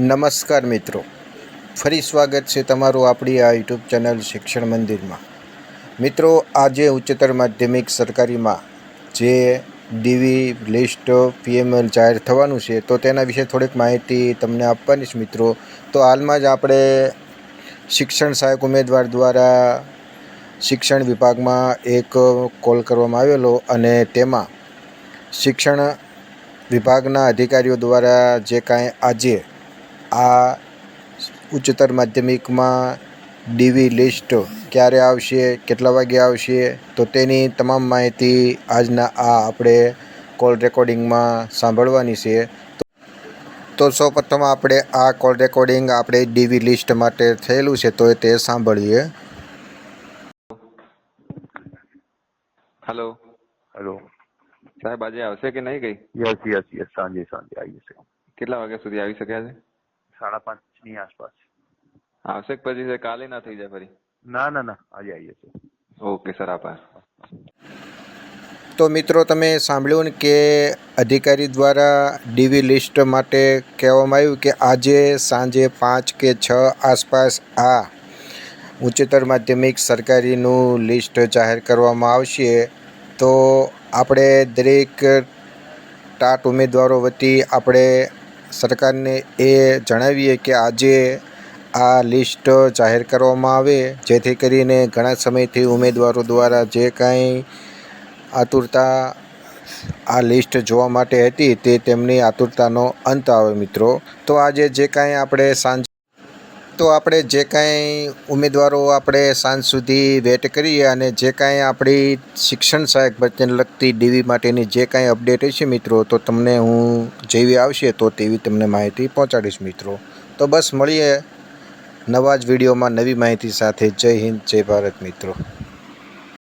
નમસ્કાર મિત્રો. ફરી સ્વાગત છે તમારું આપણી આ યુટ્યુબ ચેનલ શિક્ષણ મંદિરમાં. મિત્રો, આજે ઉચ્ચતર માધ્યમિક સરકારીમાં જે ડીવી, લિસ્ટ, પીએમએલ જાહેર થવાનું છે, તો તેના વિશે થોડીક માહિતી તમને આપવાની છે મિત્રો. તો હાલમાં જ આપણે શિક્ષણ સહાયક ઉમેદવાર દ્વારા શિક્ષણ વિભાગમાં એક કોલ કરવામાં આવેલો અને તેમાં શિક્ષણ વિભાગના અધિકારીઓ દ્વારા જે કાંઈ આજે આ ઉચ્ચતર માધ્યમિકમાં ડીવી લિસ્ટ ક્યારે આવશે કેટલા વાગે આવશે તો તેની તમામ માહિતી આજના આ આપણે કોલ રેકોર્ડિંગમાં સાંભળવાની છે. તો સૌપ્રથમ આપણે આ કોલ રેકોર્ડિંગ આપણે ડીવી લિસ્ટ માટે થયેલું છે તો તે સાંભળીએ. હેલો હેલો સાહેબ આજે આવશે કે નહીં ગઈ યસ યસ યસ સાંજે સાંજે આવી જશે કેટલા વાગ્યા સુધી આવી શક્યા છે? સાડા પાંચની આસપાસ. આવશે પછી કાલે ના થઈ જાય ફરી? ના ના ના આજે આવીએ છીએ. ઓકે સર આભાર. તો મિત્રો તમે સાંભળ્યું ને કે અધિકારી દ્વારા ડીવી લિસ્ટ માટે કહેવામાં આવ્યું કે આજે સાંજે પાંચ કે છ આસપાસ આ ઉચ્ચતર માધ્યમિક સરકારીનું લિસ્ટ જાહેર કરવામાં આવશે. તો આપણે દરેક ટાટ ઉમેદવારો વતી આપણે સરકારને એ જણાવીએ કે આજે આ લિસ્ટ જાહેર કરવામાં આવે, જેથી કરીને ઘણા સમયથી ઉમેદવારો દ્વારા જે કાંઈ આતુરતા આ લિસ્ટ જોવા માટે હતી તે તેમની આતુરતાનો અંત આવે મિત્રો. તો આજે જે કાંઈ આપણે સાંજ તો આપણે જે કાંઈ ઉમેદવારો આપણે સાંજ સુધી વેટ કરીએ અને જે કાંઈ આપણી શિક્ષણ સહાયક ભરતીને લગતી ડીવી માટેની જે કાંઈ અપડેટ હશે મિત્રો, તો તમને હું જેવી આવશે તો તેવી તમને માહિતી પહોંચાડીશ મિત્રો. તો બસ મળીએ નવા જ વિડીયોમાં નવી માહિતી સાથે. જય હિન્દ, જય ભારત મિત્રો.